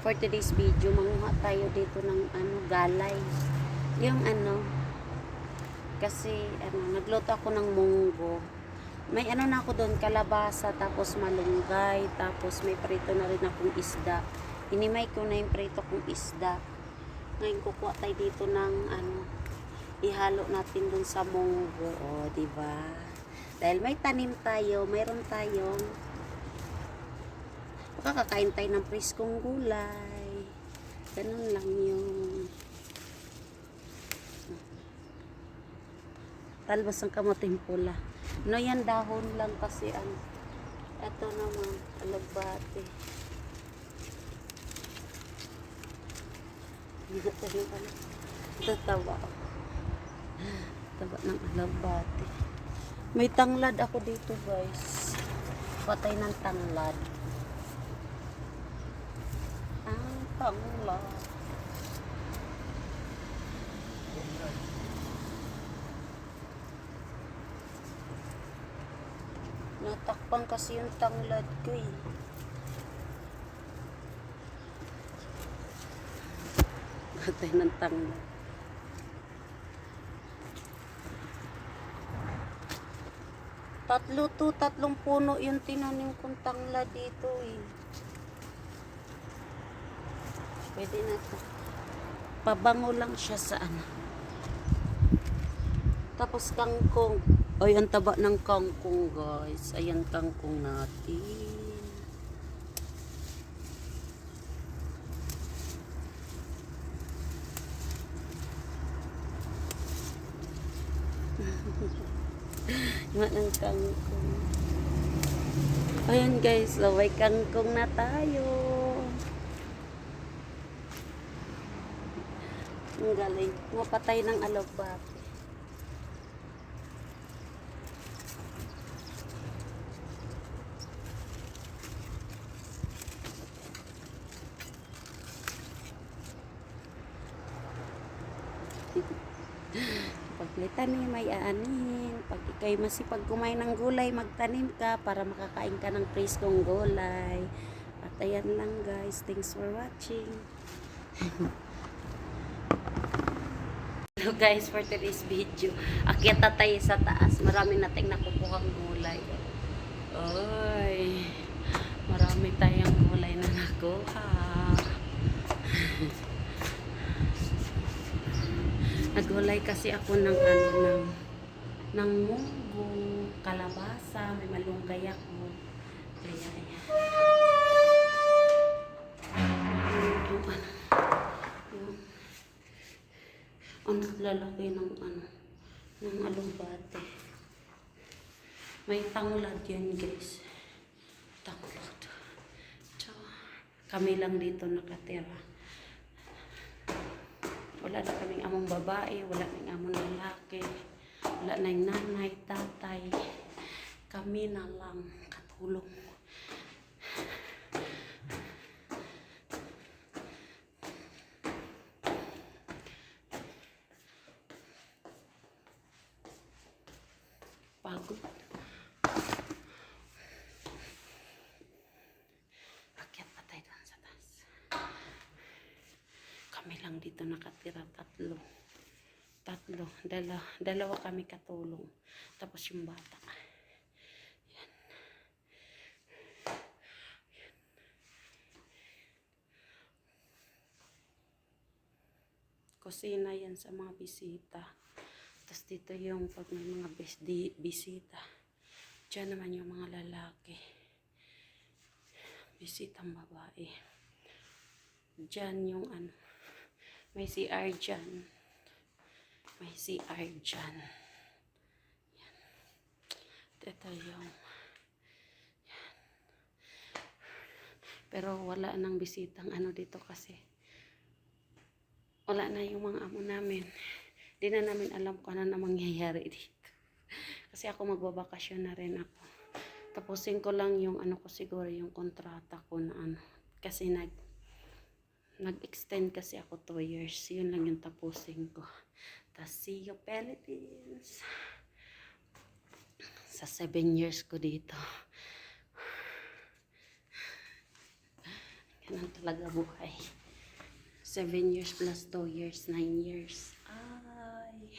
for today's video, manguha tayo dito ng ano, galay. Yung ano, kasi ano, nagluto ako ng munggo. May ano na ako doon, kalabasa, tapos malunggay, tapos may prito na rin akong isda. Inimay ko na yung prito kong isda. Ngayon kukuha tayo dito ng ano, ihalo natin dun sa munggo. O, di ba? Dahil may tanim tayo, mayroon tayong makakakain tayo ng priskong gulay. Ganun lang yung talbos ng kamuting pula. No, yan dahon lang kasi ang ito naman, alagbate. Ito taba. Taba ng alagbate. May tanglad ako dito guys. Patay ng tanglad. Ang tanglad. Natakpan kasi yung tanglad ko eh. Patay ng tanglad. Tatlo to, tatlong puno yung tinanim kong tanglad dito eh. Pwede na to. Pabango lang siya sa ano. Tapos kangkong. Ay, ang taba ng kangkong guys. Ayan kangkong natin. Nga ng kangkong. Ayan guys, so may kangkong na tayo. Ang galing. Mapatay ng alagbati. Pag may tanim, may aanin. Pag ikay masipag kumain ng gulay, magtanim ka para makakain ka ng preskong gulay. At ayan lang guys. Thanks for watching. Hello guys, for today's video. Akyat tayo sa taas. Marami nating nakukuhang gulay. Oy, marami tayong gulay na nakuha. Nagulay kasi ako ng ano ng ng munggo, kalabasa, may malunggay ako. Kaya ang lalaki ng ano, ng alugbate. May tanglad yan guys. Tanglad. So, kami lang dito nakatira. Wala na kaming among babae, wala na among lalaki, wala na yung nanay, tatay. Kami na lang katulong. Pagod. Akyat pa tayo doon sa taas. Kami lang dito nakatira, tatlo. Tatlo. Dala, dalawa kami katulong. Tapos yung bata. Yan. Yan. Kusina yan sa mga bisita. Tapos dito yung pag may mga bis, di, bisita. Diyan naman yung mga lalaki. Bisitang babae. Diyan yung ano. May CR dyan. May CR dyan. Yan. Ito yung yan. Pero wala nang bisitang ano dito kasi wala na yung mga amo namin. Di na namin alam kung ano na mangyayari dito. Kasi ako magbabakasyon na rin ako. Tapusin ko lang yung ano ko siguro yung kontrata ko na ano. Kasi nag nag-extend kasi ako 2 years. Yun lang yung tapusin ko. Tapos see you Philippines. Sa 7 years ko dito. Yan ang talaga buhay. Seven years plus two years, nine years. Ay.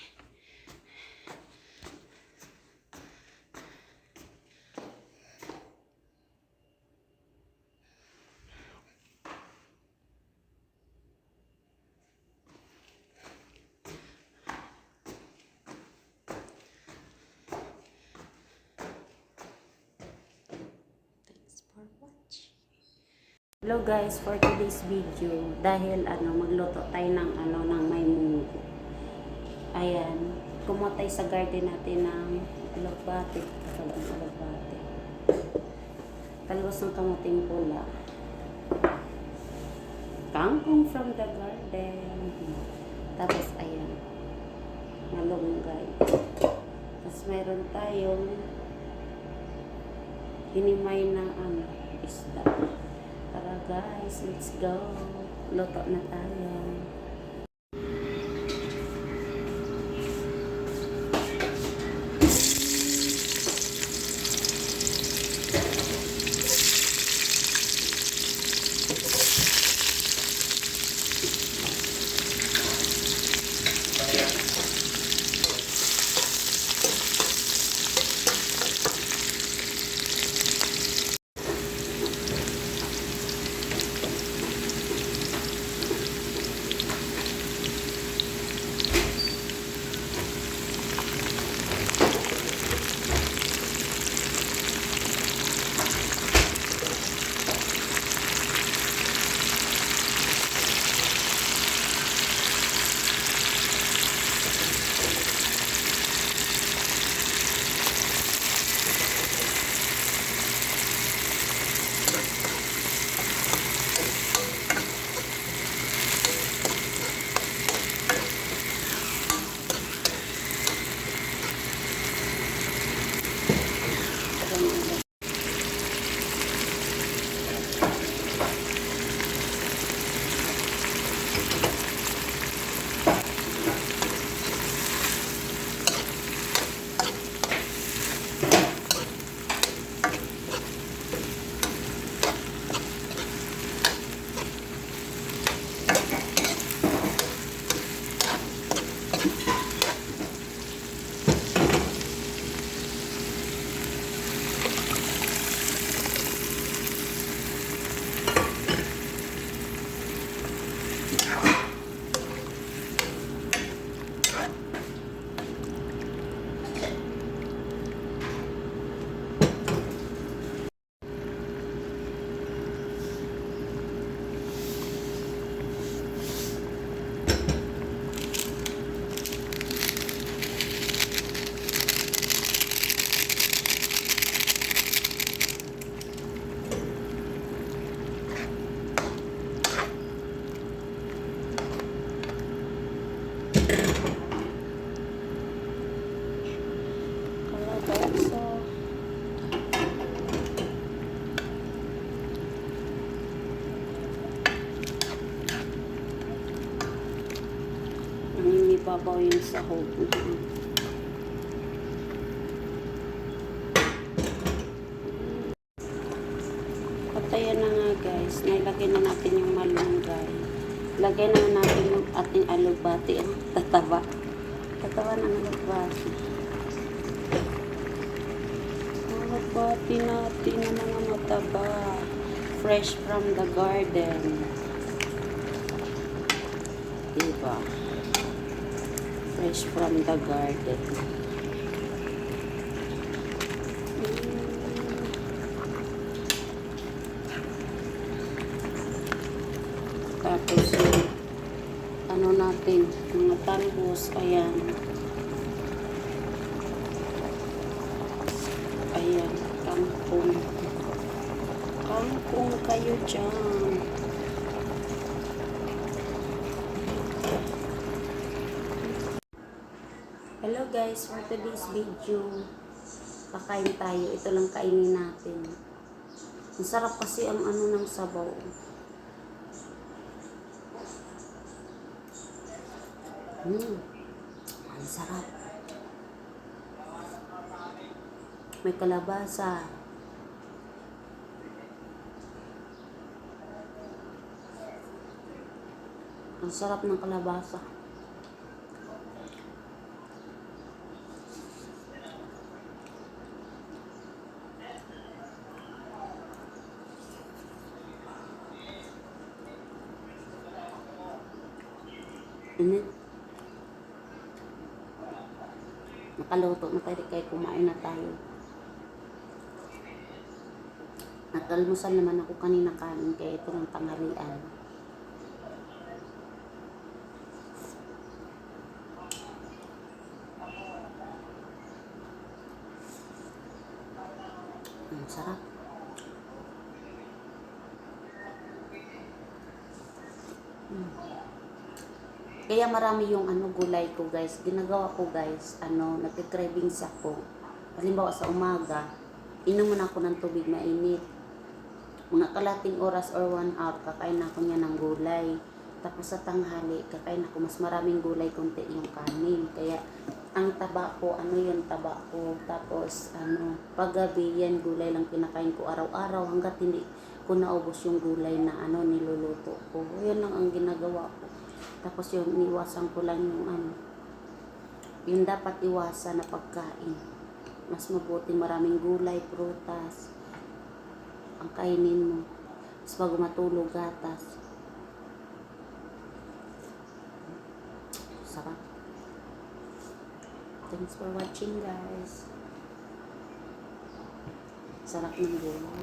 Thanks for watching. Hello guys, for today's video, dahil ano, magluto tayo ng ano, ng may munggo. Ayan, kumutay sa garden natin ng alagbate. Talagang alagbate. Talbos ng kamuting pula. Kangkong from the garden. Tapos ayan, malunggay. Tapos meron tayong hinimay na ano, isda. Tara guys, let's go. Luto na tayo. Nangingibabaw yung sahog. Patayan na nga guys. Nailagay na natin yung malunggay. Lagay na natin yung ating alubati. Ang tataba. Tataba ng alubati. Alubati natin na mga mataba. Fresh from the garden. Diba? Fresh from the garden. Tapos ano natin, mga talbos, ayan. Ayan, kangkong. Kangkong kayo dyan. Hello guys, for today's video, kakain tayo. Ito lang kainin natin. Ang sarap kasi ang ano ng sabaw. Mm. Ang sarap. May kalabasa. Ang sarap ng kalabasa. Nakaluto na tayo kaya kumain na tayo. Nag-almusal naman ako kanina kanin kaya ito ng tanghalian. Ang sarap. Mm. Kaya marami yung ano gulay ko guys. Ginagawa ko guys, ano, nagka-cravings ako. Halimbawa sa umaga, inom muna ako ng tubig mainit. Mga kalating oras or one hour, kakain ako niya ng gulay. Tapos sa tanghali, kakain ako mas maraming gulay, konti yung kanin. Kaya ang taba ko, ano yung taba ko. Tapos ano, paggabi yan, gulay lang kinakain ko araw-araw hanggat hindi ko naubos yung gulay na ano niluluto ko. Yun lang ang ginagawa ko. Tapos yung iniwasan ko lang yung ano, yung dapat iwasan na pagkain. Mas mabuti maraming gulay, prutas, ang kainin mo. Tapos bago matulog, gatas. Sarap. Thanks for watching guys. Sarap ng gulay.